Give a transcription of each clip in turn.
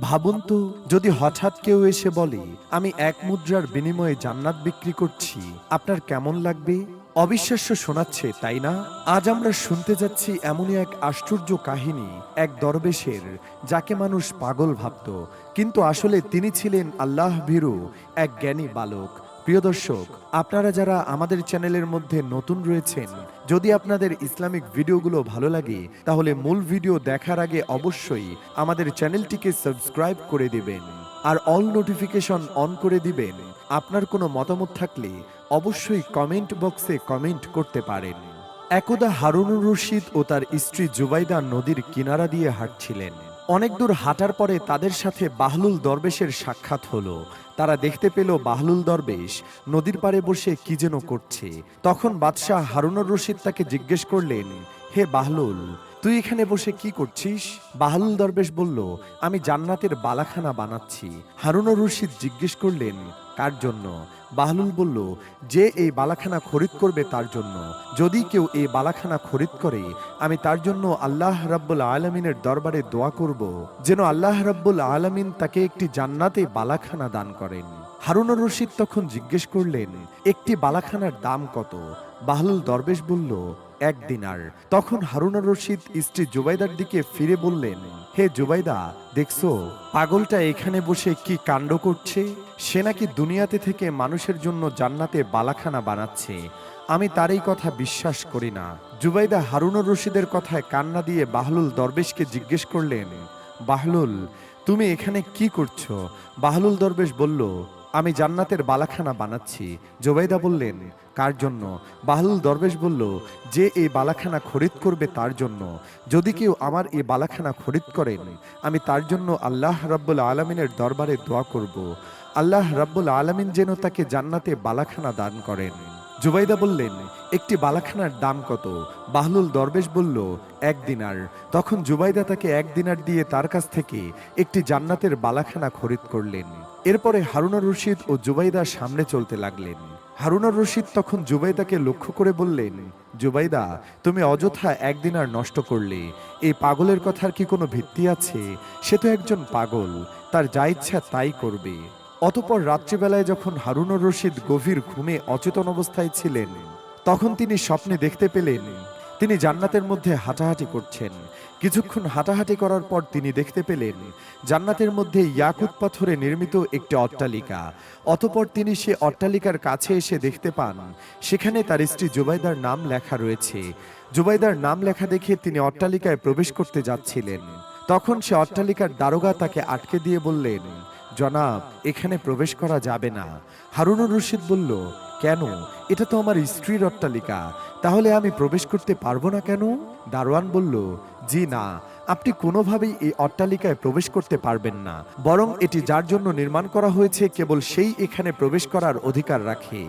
ভাবুন তো, যদি হঠাৎ কেউ এসে বলে, আমি এক মুদ্রার বিনিময়ে জান্নাত বিক্রি করছি, আপনার কেমন লাগবে? অবিশ্বাস্য শোনাচ্ছে, তাই না? আজ আমরা শুনতে যাচ্ছি এমনই এক আশ্চর্য কাহিনী, এক দরবেশের, যাকে মানুষ পাগল ভাবত। কিন্তু আসলে তিনি ছিলেন আল্লাহ ভীরু, এক জ্ঞানী বালক। প্রিয় দর্শক, আপনারা যারা আমাদের চ্যানেলের মধ্যে নতুন রয়েছেন যদি আপনাদের ইসলামিক ভিডিওগুলো ভালো লাগে, তাহলে মূল ভিডিও দেখার আগে অবশ্যই আমাদের চ্যানেলটিকে সাবস্ক্রাইব করে দিবেন। আর অল নোটিফিকেশন অন করে দিবেন। আপনার কোনো মতামত থাকলে অবশ্যই কমেন্ট বক্সে কমেন্ট করতে পারেন। একদা হারুনুর রশিদ ও তার স্ত্রী জুবাইদা নদীর কিনারা দিয়ে হাঁটছিলেন। অনেক দূর হাঁটার পরে তাদের সাথে বাহলুল দরবেশের সাক্ষাৎ হলো। তারা দেখতে পেল বাহলুল দরবেশ নদীর পাড়ে বসে কি যেন করছে। তখন বাদশাহ হারুনুর রশিদ তাকে জিজ্ঞেস করলেন, হে বাহলুল তুই এখানে বসে কি করছিস? বাহলুল দরবেশ বলল, আমি জান্নাতের বালাখানা বানাচ্ছি। হারুনুর রশিদ জিজ্ঞেস করলেন, কার জন্য? বাহলুল বলল, যে এই বালাখানা খরিদ করবে তার জন্য। যদি কেউ এই বালাখানা খরিদ করে, আমি তার জন্য আল্লাহ রাব্বুল আলমিনের দরবারে দোয়া করব, যেন আল্লাহ রাব্বুল আলমিন তাকে একটি জান্নাতে বালাখানা দান করেন। হারুনুর রশিদ তখন জিজ্ঞেস করলেন, একটি বালাখানার দাম কত? বাহলুল দরবেশ বলল এক দিনার তখন হারুনুর রশিদ স্ত্রী জুবাইদার দিকে ফিরে বললেন, হে জুবাইদা, দেখছ, পাগলটা এখানে বসে কি কাণ্ড করছে? সে নাকি দুনিয়াতে থেকে মানুষের জন্য জান্নাতে বালাখানা বানাচ্ছে। আমি তার এই কথা বিশ্বাস করি না। জুবাইদা হারুনুর রশিদের কথায় কান্না দিয়ে বাহলুল দরবেশকে জিজ্ঞেস করলেন, বাহলুল, তুমি এখানে কি করছ? বাহলুল দরবেশ বলল আমি জান্নাতের বালাখানা বানাচ্ছি। জোবাইদা বললেন, কার জন্য? বাহলুল দরবেশ বলল, যে এই বালাখানা খরিদ করবে তার জন্য। যদি কেউ আমার এই বালাখানা খরিদ করেন, আমি তার জন্য আল্লাহ রাব্বুল আলমিনের দরবারে দোয়া করব। আল্লাহ রাব্বুল আলমিন যেন তাকে জান্নাতে বালাখানা দান করেন। জুবাইদা বললেন, একটি বালাখানার দাম কত? বাহলুল দরবেশ বলল, এক দিনার। তখন জুবাইদা তাকে এক দিনার দিয়ে তার কাছ থেকে একটি জান্নাতের বালাখানা খরিদ করলেন। এরপরে হারুনার রশিদ ও জুবাইদা সামনে চলতে লাগলেন। হারুনার রশিদ তখন জুবাইদাকে লক্ষ্য করে বললেন, জুবাইদা, তুমি অযথা একদিন আর নষ্ট করলে। এই পাগলের কথার কি কোনো ভিত্তি আছে? সে তো একজন পাগল, তার যা ইচ্ছা তাই করবে। অতপর রাত্রিবেলায় যখন হারুনর রশিদ গভীর ঘুমে অচেতন অবস্থায় ছিলেন, তখন তিনি স্বপ্নে দেখতে পেলেন, তিনি জান্নাতের মধ্যে হাঁটাহাঁটি করছেন। কিছুক্ষণ হাঁটাহাঁটি করার পর তিনি দেখতে পেলেন, জান্নাতের মধ্যে ইয়াকুত পাথরে নির্মিত একটি অট্টালিকা। অতপর তিনি সে অট্টালিকার কাছে এসে দেখতে পান, সেখানে তার স্ত্রী জুবাইদার নাম লেখা রয়েছে। জুবাইদার নাম লেখা দেখে তিনি অট্টালিকায় প্রবেশ করতে যাচ্ছিলেন। তখন সে অট্টালিকার দারোগা তাকে আটকে দিয়ে বললেন, জনাব, এখানে প্রবেশ করা যাবে না। হারুনুর রশিদ বলল কেন? এটা তো আমার স্ত্রীর অট্টালিকা। তাহলে আমি প্রবেশ করতে পারব না কেন? দারোয়ান বলল, জি না, আপনি কোনোভাবেই এই অট্টালিকায় প্রবেশ করতে পারবেন না। বরং এটি যার জন্য নির্মাণ করা হয়েছে কেবল সেই এখানে প্রবেশ করার অধিকার রাখে।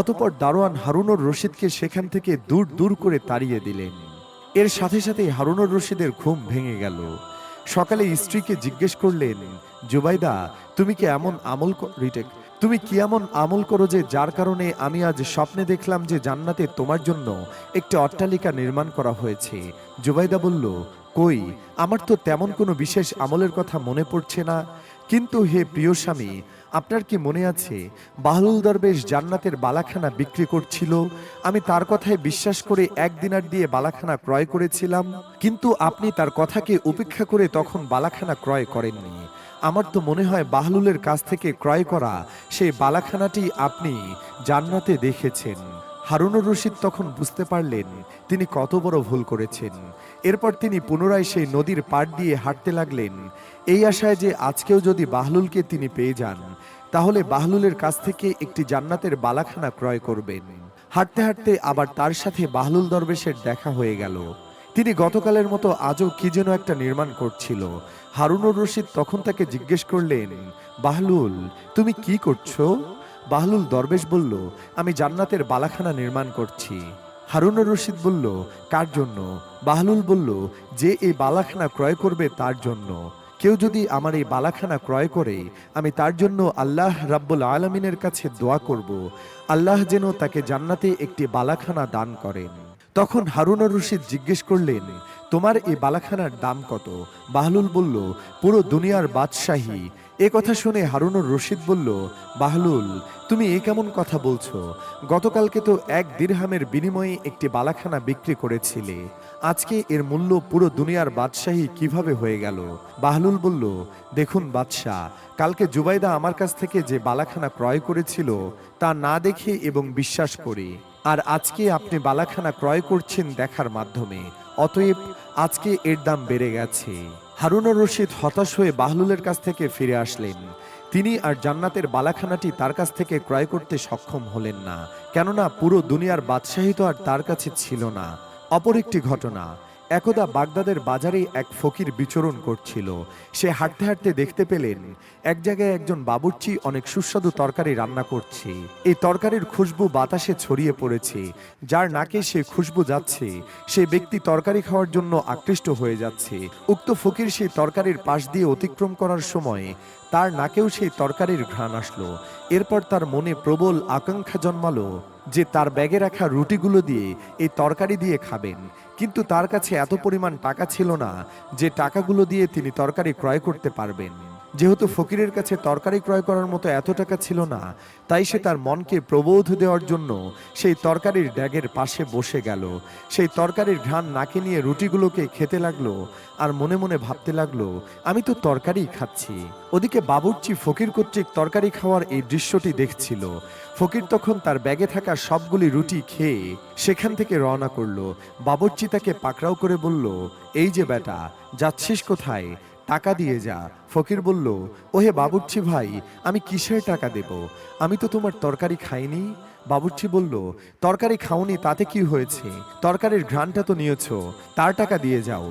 অতপর দারোয়ান হারুনুর রশিদকে সেখান থেকে দূর দূর করে তাড়িয়ে দিলেন। এর সাথে সাথে হারুনুর রশিদের ঘুম ভেঙে গেল। সকালে স্ত্রীকে জিজ্ঞেস করলেন, জুবাইদা, তুমি কি এমন আমল রিটেক তুমি কি এমন আমল করো যে যার কারণে আমি আজ স্বপ্নে দেখলাম যে জান্নাতে তোমার জন্য একটি অট্টালিকা নির্মাণ করা হয়েছে? জুবাইদা বলল, কই, আমার তো তেমন কোনো বিশেষ আমলের কথা মনে পড়ছে না। কিন্তু হে প্রিয় স্বামী, আপনার কি মনে আছে, বাহলুল দরবেশ জান্নাতের বালাখানা বিক্রি করছিল? আমি তার কথায় বিশ্বাস করে এক দিনার দিয়ে বালাখানা ক্রয় করেছিলাম। কিন্তু আপনি তার কথাকে উপেক্ষা করে তখন বালাখানা ক্রয় করেননি। আমার তো মনে হয় বাহলুলের কাছ থেকে ক্রয় করা সেই বালাখানাটি আপনি জান্নাতে দেখেছেন। হারুনুর রশিদ তখন বুঝতে পারলেন তিনি কত বড় ভুল করেছেন। এরপর তিনি পুনরায় সেই নদীর পাড় দিয়ে হাঁটতে লাগলেন। এই আশায় যে আজকেও যদি বাহলুলকে তিনি পেয়ে যান, তাহলে বাহলুলের কাছ থেকে একটি জান্নাতের বালাখানা ক্রয় করবেন। হাঁটতে হাঁটতে আবার তার সাথে বাহলুল দরবেশের দেখা হয়ে গেল। তিনি গতকালের মতো আজও কি যেন একটা নির্মাণ করছিল। হারুনুর রশিদ তখন তাকে জিজ্ঞেস করলেন, বাহলুল, তুমি কি করছ? বাহলুল দরবেশ বলল, আমি জান্নাতের বালাখানা নির্মাণ করছি। হারুনুর রশিদ বলল, কার জন্য? বাহলুল বলল, যে এই বালাখানা ক্রয় করবে তার জন্য। কেউ যদি আমার এই বালাখানা ক্রয় করে, আমি তার জন্য আল্লাহ রাব্বুল আলমিনের কাছে দোয়া করব। আল্লাহ যেন তাকে জান্নাতে একটি বালাখানা দান করেন। তখন হারুনুর রশিদ জিজ্ঞেস করলেন তোমার এই বালাখানার দাম কত? বাহলুল বলল, পুরো দুনিয়ার বাদশাহী। এ কথা শুনে হারুনুর রশিদ বলল, বাহলুল, তুমি এ কেমন কথা বলছো? গতকালকে তো এক দিরহামের বিনিময়ে একটি বালাখানা বিক্রি করেছিলে। আজকে এর মূল্য পুরো দুনিয়ার বাদশাহী কীভাবে হয়ে গেল? বাহলুল বলল, দেখুন বাদশাহ, কালকে জুবাইদা আমার কাছ থেকে যে বালাখানা ক্রয় করেছিল, তা না দেখে এবং বিশ্বাস করে। আর আজকে আপনি বালাখানা ক্রয় করছেন দেখার মাধ্যমে, অতএব আজকে এর দাম বেড়ে গেছে। হারুনুর রশিদ হতাশ হয়ে বাহলুলের কাছ থেকে ফিরে আসলেন। তিনি আর জান্নাতের বালাখানাটি তার কাছ থেকে ক্রয় করতে সক্ষম হলেন না, কেননা পুরো দুনিয়ার বাদশাহী তো আর তার কাছে ছিল না। অপর একটি ঘটনা একদা বাগদাদের বাজারে এক ফকির বিচরণ করছিল। সে হাঁটতে হাঁটতে দেখতে পেলেন, এক জায়গায় একজন বাবুর্চি অনেক সুস্বাদু তরকারি রান্না করছে। এই তরকারির খুশবু বাতাসে ছড়িয়ে পড়েছে, যার নাকে সে খুশবু যাচ্ছে। সে ব্যক্তি তরকারি খাওয়ার জন্য আকৃষ্ট হয়ে যাচ্ছে। উক্ত ফকির সেই তরকারির পাশ দিয়ে অতিক্রম করার সময় তার নাকেও সেই তরকারির ঘ্রাণ আসলো। এরপর তার মনে প্রবল আকাঙ্ক্ষা জন্মালো যে তার ব্যাগে রাখা রুটিগুলো দিয়ে এই তরকারি দিয়ে খাবেন। কিন্তু তার কাছে এত পরিমাণ টাকা ছিল না যে টাকাগুলো দিয়ে তিনি তরকারি ক্রয় করতে পারবেন। যেহেতু ফকিরের কাছে তরকারি ক্রয় করার মতো এত টাকা ছিল না, তাই সে তার মনকে প্রবোধ দেওয়ার জন্য সেই তরকারির ড্যাগের পাশে বসে গেল। সেই তরকারির ঘ্রাণ নাকে নিয়ে রুটিগুলোকে খেতে লাগল আর মনে মনে ভাবতে লাগল, আমি তো তরকারি খাচ্ছি। ওদিকে বাবুর্চি ফকির কর্তৃক তরকারি খাওয়ার এই দৃশ্যটি দেখছিল। ফকির তখন তার ব্যাগে থাকা সবগুলি রুটি খেয়ে সেখান থেকে রওনা করল। বাবুর্চি তাকে পাকড়াও করে বলল, এই যে বেটা, যাচ্ছিস কোথায়? টাকা দিয়ে যা। ফকির বলল, ওহে বাবুর্চি ভাই, আমি কিসের টাকা দেব? আমি তো তোমার তরকারি খাইনি। বাবুর্চি বলল, তরকারি খাওনি, তাতে কি হয়েছে? তরকারির ঘ্রাণটা তো নিয়েছ, তার টাকা দিয়ে যাও।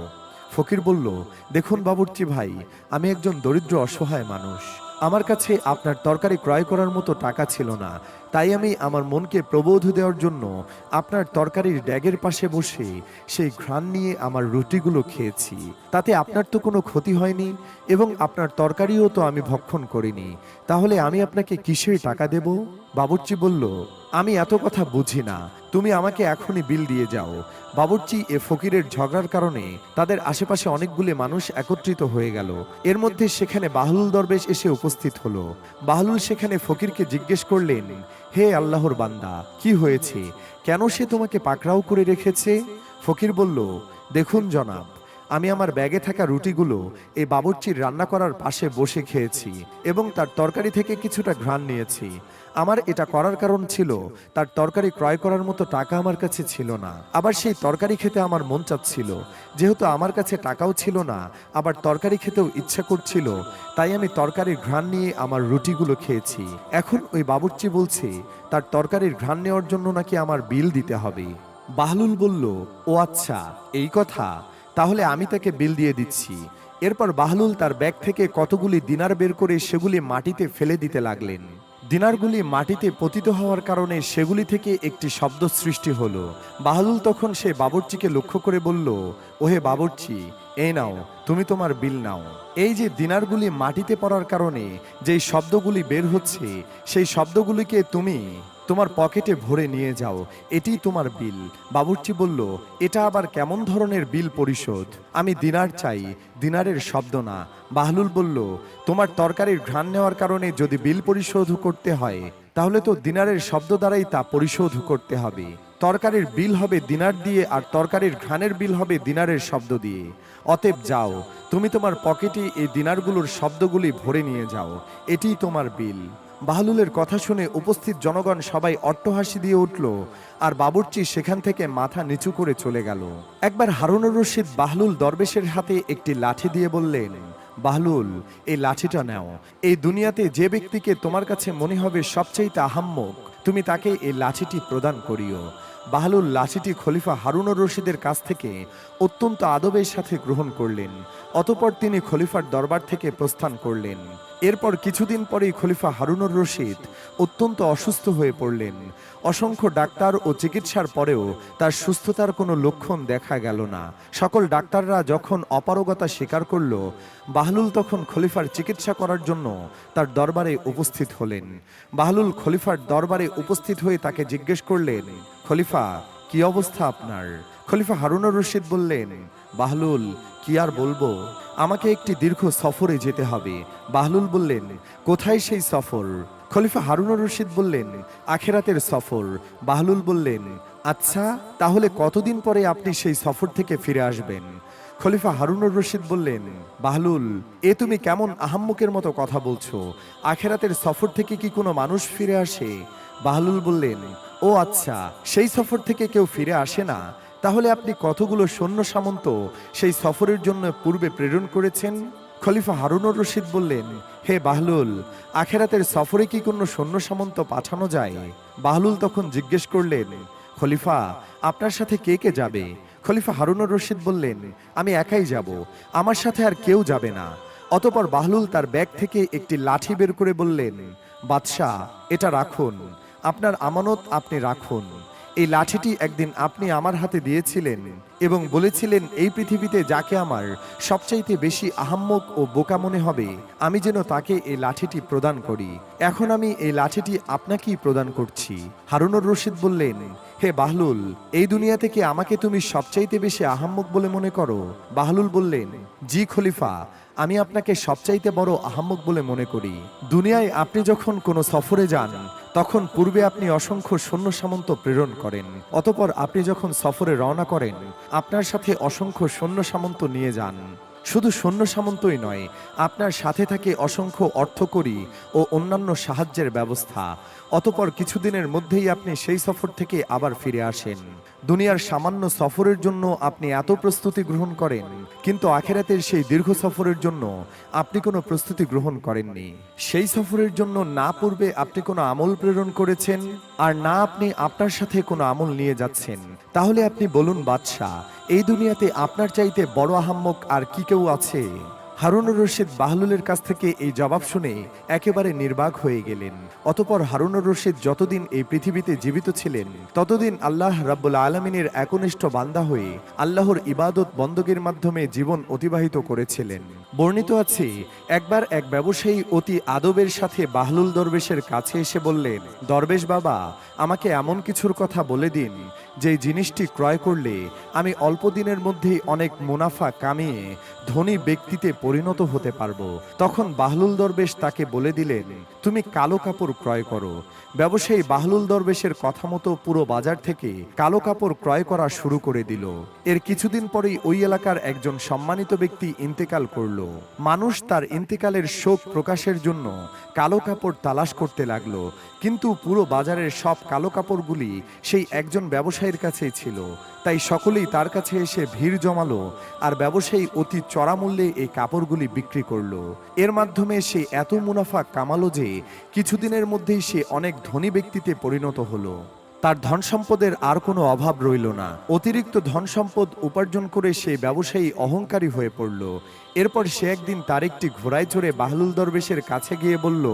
ফকির বলল, দেখুন বাবুর্চি ভাই, আমি একজন দরিদ্র, অসহায় মানুষ। আমার কাছে আপনার তরকারি ক্রয় করার মতো টাকা ছিল না। তাই আমি আমার মনকে প্রবোধ দেওয়ার জন্য আপনার তরকারির ড্যাগের পাশে বসে সেই ঘ্রাণ নিয়ে আমার রুটিগুলো খেয়েছি। তাতে আপনার তো কোনো ক্ষতি হয়নি এবং আপনার তরকারিও তো আমি ভক্ষণ করিনি। তাহলে আমি আপনাকে কিসের টাকা দেব? বাবুর্চি বলল, আমি এত কথা বুঝি না। তুমি আমাকে এখনই বিল দিয়ে যাও। বাবুর্চি এ ফকিরের ঝগড়ার কারণে তাদের আশেপাশে অনেকগুলি মানুষ একত্রিত হয়ে গেল। এর মধ্যে সেখানে বাহলুল দরবেশ এসে উপস্থিত হলো। বাহলুল সেখানে ফকিরকে জিজ্ঞেস করলেন হে আল্লাহর বান্দা, কি হয়েছে? কেন সে তোমাকে পাকড়াও করে রেখেছে? ফকির বলল, দেখুন জনাব, আমি আমার ব্যাগে থাকা রুটিগুলো এই বাবরচির রান্না করার পাশে বসে খেয়েছি এবং তার তরকারি থেকে কিছুটা ঘ্রাণ নিয়েছি। আমার এটা করার কারণ ছিল, তার তরকারি ক্রয় করার মতো টাকা আমার কাছে ছিল না। আবার সেই তরকারি খেতে আমার মন চাচ্ছিল, যেহেতু আমার কাছে টাকাও ছিল না, আবার তরকারি খেতেও ইচ্ছা করছিল, তাই আমি তরকারির ঘ্রাণ নিয়ে আমার রুটিগুলো খেয়েছি। এখন ওই বাবুর্চি বলছে, তার তরকারির ঘ্রাণ নেওয়ার জন্য নাকি আমার বিল দিতে হবে। বাহলুল বলল, ও আচ্ছা এই কথা। তাহলে আমি তাকে বিল দিয়ে দিচ্ছি। এরপর বাহলুল তার ব্যাগ থেকে কতগুলি দিনার বের করে সেগুলি মাটিতে ফেলে দিতে লাগলেন। দিনারগুলি মাটিতে পতিত হওয়ার কারণে সেগুলি থেকে একটি শব্দ সৃষ্টি হলো। বাহলুল তখন সে বাবরচিকে লক্ষ্য করে বলল, ওহে বাবরচি এ নাও, তুমি তোমার বিল নাও। এই যে দিনারগুলি মাটিতে পড়ার কারণে যেই শব্দগুলি বের হচ্ছে, সেই শব্দগুলিকে তুমি তোমার পকেটে ভরে নিয়ে যাও, এটি তোমার বিল। বাবুর্চি বলল, এটা আবার কেমন ধরনের বিল পরিশোধ? আমি দিনার চাই, দিনারের শব্দ না। বাহলুল বলল, তোমার তরকারির ঘ্রাণ নেওয়ার কারণে যদি বিল পরিশোধ করতে হয়, তাহলে তো দিনারের শব্দ দ্বারাই তা পরিশোধ করতে হবে। তরকারির বিল হবে দিনার দিয়ে আর তরকারির ঘ্রাণের বিল হবে দিনারের শব্দ দিয়ে। অতএব যাও, তুমি তোমার পকেটে এই দিনারগুলোর শব্দগুলি ভরে নিয়ে যাও, এটিই তোমার বিল। বাহলুলের কথা শুনে উপস্থিত জনগণ সবাই অট্টহাসি দিয়ে উঠল আর বাবুর্চি সেখান থেকে মাথা নিচু করে চলে গেল। একবার হারুনুর রশিদ বাহলুল দরবেশের হাতে একটি লাঠি দিয়ে বললেন, বাহলুল, এই লাঠিটা নাও। এই দুনিয়াতে যে ব্যক্তিকে তোমার কাছে মনে হবে সবচেয়ে আহাম্মক, তুমি তাকে এই লাঠিটি প্রদান করিও। বাহলুল লাঠিটি খলিফা হারুনুর রশিদের কাছ থেকে অত্যন্ত আদবের সাথে গ্রহণ করলেন। অতপর তিনি খলিফার দরবার থেকে প্রস্থান করলেন। এরপর কিছুদিন পরেই খলিফা হারুনুর রশিদ অত্যন্ত অসুস্থ হয়ে পড়লেন। অসংখ্য ডাক্তার ও চিকিৎসার পরেও তার সুস্থতার কোনো লক্ষণ দেখা গেল না। সকল ডাক্তাররা যখন অপারগতা স্বীকার করল, বাহলুল তখন খলিফার চিকিৎসা করার জন্য তার দরবারে উপস্থিত হলেন। বাহলুল খলিফার দরবারে উপস্থিত হয়ে তাকে জিজ্ঞেস করলেন, খলিফা, কি অবস্থা আপনার? খলিফা হারুনুর রশিদ বললেন, বাহলুল, কি আর বলব? আমাকে একটি দীর্ঘ সফরে যেতে হবে। বাহলুল বললেন, কোথায় সেই সফর? খলিফা হারুনুর রশিদ বললেন, আখেরাতের সফর। বাহলুল বললেন আচ্ছা তাহলে কতদিন পরে আপনি সেই সফর থেকে ফিরে আসবেন? খলিফা হারুনুর রশিদ বললেন, বাহলুল, এ তুমি কেমন আহাম্মুকের মতো কথা বলছো? আখেরাতের সফর থেকে কি কোনো মানুষ ফিরে আসে? বাহলুল বললেন, ও আচ্ছা সেই সফর থেকে কেউ ফিরে আসে না। তাহলে আপনি কতগুলো সৈন্য সামন্ত সেই সফরের জন্য পূর্বে প্রেরণ করেছেন? খলিফা হারুনুর রশিদ বললেন, হে বাহলুল, আখেরাতের সফরে কি কোনো সৈন্য সামন্ত পাঠানো যায়? বাহলুল তখন জিজ্ঞেস করলেন, খলিফা, আপনার সাথে কে কে যাবে? খলিফা হারুনুর রশিদ বললেন, আমি একাই যাব, আমার সাথে আর কেউ যাবে না। অতপর বাহলুল তার ব্যাগ থেকে একটি লাঠি বের করে বললেন, বাদশাহ, এটা রাখুন। আপনার আমানত আপনি রাখুন। এই লাঠিটি একদিন আপনি আমার হাতে দিয়েছিলেন এবং বলেছিলেন, এই পৃথিবীতে যাকে আমার সবচাইতে বেশি আহাম্মক ও বোকা মনে হবে, আমি যেন তাকে এই লাঠিটি প্রদান করি। এখন আমি এই লাঠিটি আপনাকেই প্রদান করছি। হারুনুর রশিদ বললেন, হে বাহলুল, এই দুনিয়া থেকে আমাকে তুমি সবচাইতে বেশি আহাম্মক বলে মনে করো। বাহলুল বললেন, জি খলিফা আমি আপনাকে সবচাইতে বড় আহাম্মক বলে মনে করি। দুনিয়ায় আপনি যখন কোনো সফরে যান, তখন পূর্বে আপনি অসংখ্য সৈন্য সামন্ত প্রেরণ করেন। অতপর আপনি যখন সফরে রওনা করেন, আপনার সাথে অসংখ্য সৈন্য সামন্ত নিয়ে যান। শুধু সৈন্য সামন্তই নয়, আপনার সাথে থাকে অসংখ্য অর্থকরী ও অন্যান্য সাহায্যের ব্যবস্থা। অতপর কিছুদিনের মধ্যেই আপনি সেই সফর থেকে আবার ফিরে আসেন। দুনিয়ার সামান্য সফরের জন্য আপনি এত প্রস্তুতি গ্রহণ করেন, কিন্তু আখেরাতের সেই দীর্ঘ সফরের জন্য আপনি কোনো প্রস্তুতি গ্রহণ করেননি। সেই সফরের জন্য না পূর্বে আপনি কোনো আমল প্রেরণ করেছেন, আর না আপনি আপনার সাথে কোনো আমল নিয়ে যাচ্ছেন। তাহলে আপনি বলুন, বাদশাহ, এই দুনিয়াতে আপনার চাইতে বড় আহাম্মক আর কি কেউ আছে? হারুনুর রশিদ বাহলুলের কাছ থেকে এই জবাব শুনে একেবারে নির্বাক হয়ে গেলেন। অতপর হারুনুর রশিদ যতদিন এই পৃথিবীতে জীবিত ছিলেন, ততদিন আল্লাহ রাব্বুল আলমিনের একনিষ্ঠ বান্দা হয়ে আল্লাহর ইবাদত বন্দগের মাধ্যমে জীবন অতিবাহিত করেছিলেন। বর্ণিত আছে, একবার এক ব্যবসায়ী অতি আদবের সাথে বাহলুল দরবেশের কাছে এসে বললেন, দরবেশ বাবা, আমাকে এমন কিছুর কথা বলে দিন যে জিনিসটি ক্রয় করলে আমি অল্প দিনের মধ্যেই অনেক মুনাফা কামিয়ে ধনী ব্যক্তিতে পরিণত হতে পারব। তখন বাহলুল দরবেশ তাকে বলে দিলেন তুমি কালো কাপড় ক্রয় করো। ব্যবসায়ী বাহলুল দরবেশের কথা মতো পুরো বাজার থেকে কালো কাপড় ক্রয় করা শুরু করে দিল। এর কিছুদিন পরেই ওই এলাকার একজন সম্মানিত ব্যক্তি ইন্তেকাল করল। মানুষ তার ইন্তেকালের শোক প্রকাশের জন্য কালো কাপড় তালাশ করতে লাগল, কিন্তু পুরো বাজারের সব কালো কাপড়গুলি সেই একজন ব্যবসায়ীর কাছেই ছিল। তাই সকলেই তার কাছে এসে ভিড় জমালো আর ব্যবসায়ী অতি চড়া মূল্যে এই কাপড়গুলি বিক্রি করল। এর মাধ্যমে সে এত মুনাফা কামালো যে কিছুদিনের মধ্যেই সে অনেক ধনী ব্যক্তিতে পরিণত হলো। তার ধন সম্পদের আর কোনো অভাব রইল না। অতিরিক্ত ধন সম্পদ উপার্জন করে সেই ব্যবসায়ী অহংকারী হয়ে পড়ল। এরপর সে একদিন তার একটি ঘোড়ায় চড়ে বাহলুল দরবেশের কাছে গিয়ে বলল,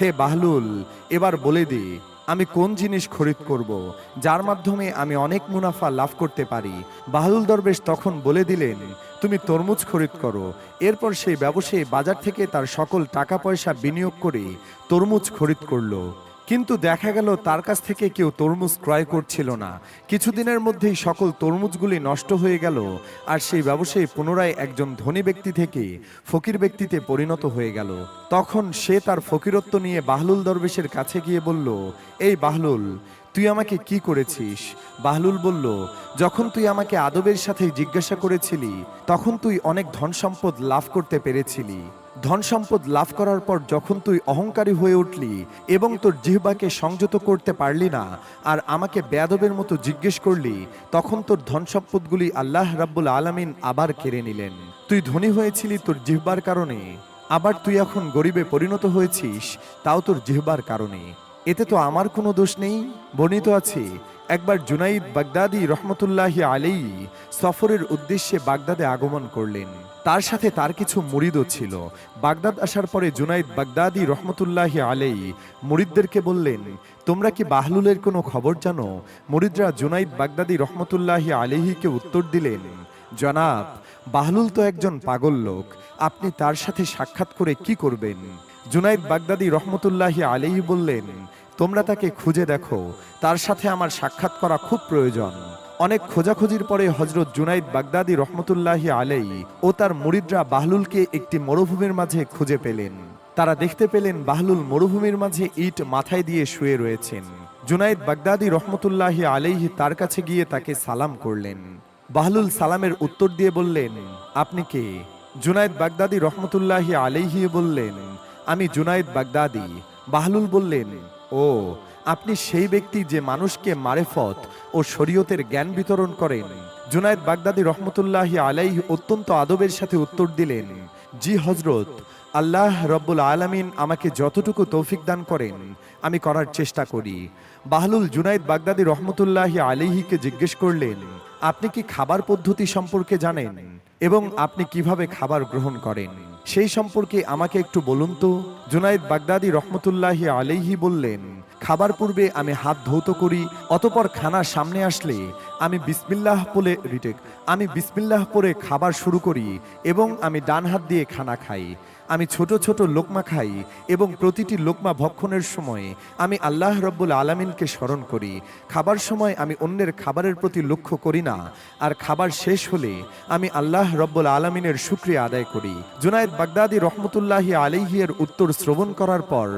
হে বাহলুল, এবার বলে দি, আমি কোন জিনিস খরিদ করব, যার মাধ্যমে আমি অনেক মুনাফা লাভ করতে পারি? বাহলুল দরবেশ তখন বলে দিলেন তুমি তরমুজ খরিদ করো। এরপর সেই ব্যবসায়ী বাজার থেকে তার সকল টাকা পয়সা বিনিয়োগ করে তরমুজ খরিদ করল। কিন্তু দেখা গেল তার কাছ থেকে কেউ তরমুজ ক্রয় করছিল না। কিছুদিনের মধ্যেই সকল তরমুজগুলি নষ্ট হয়ে গেল আর সেই ব্যবসায়ী পুনরায় একজন ধনী ব্যক্তি থেকে ফকির ব্যক্তিতে পরিণত হয়ে গেল। তখন সে তার ফকিরত্ব নিয়ে বাহলুল দরবেশের কাছে গিয়ে বলল, এই বাহলুল তুই আমাকে কি করেছিস? বাহলুল বলল, যখন তুই আমাকে আদবের সাথে জিজ্ঞাসা করেছিলি, তখন তুই অনেক ধন সম্পদ লাভ করতে পেরেছিলি। ধন সম্পদ লাভ করার পর যখন তুই অহংকারী হয়ে উঠলি এবং তোর জিহ্বাকে সংযত করতে পারলি না আর আমাকে বেয়াদবের মতো জিজ্ঞেস করলি, তখন তোর ধন সম্পদগুলি আল্লাহ রাব্বুল আলামিন আবার কেড়ে নিলেন। তুই ধনী হয়েছিলি তোর জিহ্বার কারণে, আবার তুই এখন গরিবে পরিণত হয়েছিস, তাও তোর জিহ্বার কারণে। এতে তো আমার কোনো দোষ নেই। বর্ণিত আছে, একবার জুনাইদ বাগদাদি রহমতুল্লাহি আলাই সফরের উদ্দেশ্যে বাগদাদে আগমন করলেন। তার সাথে তার কিছু মুরিদও ছিল। বাগদাদ আসার পরে জুনাইদ বাগদাদি রহমতুল্লাহি আলাই মুরিদদেরকে বললেন, তোমরা কি বাহলুলের কোনো খবর জানো? মুরিদরা জুনাইদ বাগদাদি রহমতুল্লাহি আলেহিকে উত্তর দিলেন, জনাব, বাহলুল তো একজন পাগল লোক। আপনি তার সাথে সাক্ষাৎ করে কি করবেন? জুনাইদ বাগদাদি রহমতুল্লাহি আলাইহি বললেন, তোমরা তাকে খুঁজে দেখো। তার সাথে আমার সাক্ষাৎ করা খুব প্রয়োজন। অনেক খোঁজাখুঁজির পরে হজরত জুনাইদ বাগদাদি রহমতুল্লাহি আলাই ও তার মুরিদরা বাহলুলকে একটি মরুভূমির মাঝে খুঁজে পেলেন। তারা দেখতে পেলেন বাহলুল মরুভূমির মাঝে ইট মাথায় দিয়ে শুয়ে রয়েছেন। জুনাইদ বাগদাদি রহমতুল্লাহি আলাইহি তার কাছে গিয়ে তাকে সালাম করলেন। বাহলুল সালামের উত্তর দিয়ে বললেন, আপনি কে? জুনাইদ বাগদাদি রহমতুল্লাহি আলাইহি বললেন আমি জুনাইদ বাগদাদি। বাহলুল বললেন, ও, আপনি সেই ব্যক্তি যে মানুষকে মারেফত ও শরীয়তের জ্ঞান বিতরণ করেন। জুনাইদ বাগদাদি রহমতুল্লাহি আলাইহি অত্যন্ত আদবের সাথে উত্তর দিলেন, জি হজরত আল্লাহ রব্বুল আলামিন আমাকে যতটুকু তৌফিক দান করেন, আমি করার চেষ্টা করি। বাহলুল জুনাইদ বাগদাদি রহমতুল্লাহি আলিহিকে জিজ্ঞেস করলেন, আপনি কি খাবার পদ্ধতি সম্পর্কে জানেন এবং আপনি কীভাবে খাবার গ্রহণ করেন? সেই সম্পর্কে আমাকে একটু বলুন তো। জুনাইদ বাগদাদি রহমতুল্লাহি আলাইহি বললেন, খাবার পূর্বে আমি হাত ধৌত করি, অতপর খানা সামনে আসলে আমি বিসমিল্লাহ বলে রিটেক, আমি বিসমিল্লাহ পরে খাবার শুরু করি এবং আমি ডান হাত দিয়ে খানা খাই। আমি ছোট ছোট লোকমা খাই এবং প্রতিটি লোকমা ভক্ষণের সময় আমি আল্লাহ রব্বুল আলমিনকে স্মরণ করি। খাবার সময় আমি অন্যের খাবারের প্রতি লক্ষ্য করি না। আর খাবার শেষ হলে আমি আল্লাহ রব্বুল আলমিনের শুক্রিয়া আদায় করি। জুনায়দ বাগদাদি রহমতুল্লাহি আলিহিয়ের উত্তর শ্রবণ করার পর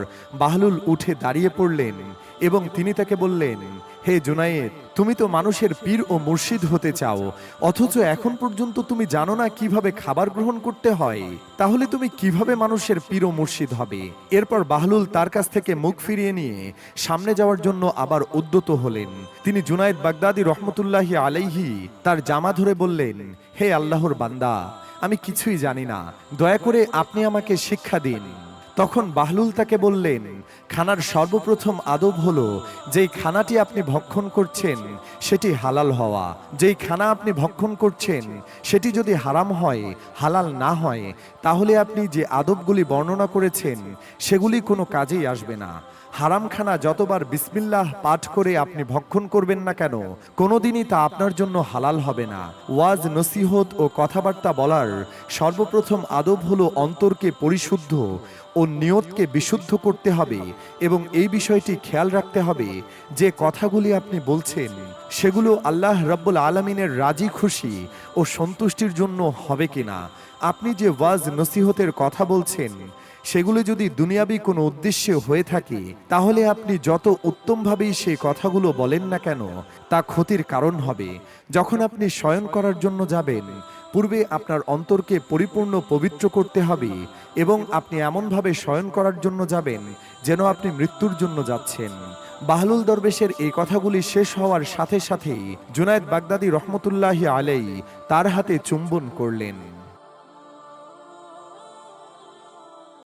বাহলুল উঠে দাঁড়িয়ে পড়লেন এবং তিনি তাকে বললেন হে জুনায়েদ, তুমি তো মানুষের পীর ও মুর্শিদ হতে চাও, অথচ এখন পর্যন্ত তুমি জানো না কীভাবে খাবার গ্রহণ করতে হয়। তাহলে তুমি কীভাবে মানুষের পীর ও মুর্শিদ হবে? এরপর বাহলুল তার কাছ থেকে মুখ ফিরিয়ে নিয়ে সামনে যাওয়ার জন্য আবার উদ্যত হলেন। তিনি জুনায়েদ বাগদাদি রহমতুল্লাহি আলাইহি তার জামা ধরে বললেন, হে আল্লাহর বান্দা, আমি কিছুই জানি না। দয়া করে আপনি আমাকে শিক্ষা দিন। তখন বাহলুল তাকে বললেন, খানার সর্বপ্রথম আদব হলো, যেই খানাটি আপনি ভক্ষণ করছেন, সেটি হালাল হওয়া। যেই খানা আপনি ভক্ষণ করছেন, সেটি যদি হারাম হয়, হালাল না হয়, তাহলে আপনি যে আদবগুলি বর্ণনা করেছেন, সেগুলি কোনো কাজেই আসবে না। হারাম খানা যতবার বিসমিল্লাহ পাঠ করে আপনি ভক্ষণ করবেন না কেন, কোনোদিনই তা আপনার জন্য হালাল হবে না। ওয়াজ, নসিহত ও কথাবার্তা বলার সর্বপ্রথম আদব হলো অন্তরকে পরিশুদ্ধ ও নিয়তকে বিশুদ্ধ করতে হবে এবং এই বিষয়টি খেয়াল রাখতে হবে যে কথাগুলি আপনি বলছেন, সেগুলো আল্লাহ রব্বুল আলমিনের রাজি খুশি ও সন্তুষ্টির জন্য হবে কিনা। আপনি যে ওয়াজ, নসিহতের কথা বলছেন সেগুলো যদি দুনিয়াবি কোনো উদ্দেশ্যে হয়ে থাকে, তাহলে আপনি যত উত্তমভাবেই সে কথাগুলো বলেন না কেন, তা ক্ষতির কারণ হবে। যখন আপনি শয়ন করার জন্য যাবেন, পূর্বে আপনার অন্তরকে পরিপূর্ণ পবিত্র করতে হবে এবং আপনি এমনভাবে শয়ন করার জন্য যাবেন যেন আপনি মৃত্যুর জন্য যাচ্ছেন। বাহলুল দরবেশের এই কথাগুলি শেষ হওয়ার সাথে সাথেই জুনায়দ বাগদাদি রহমতুল্লাহি আলাই তার হাতে চুম্বন করলেন।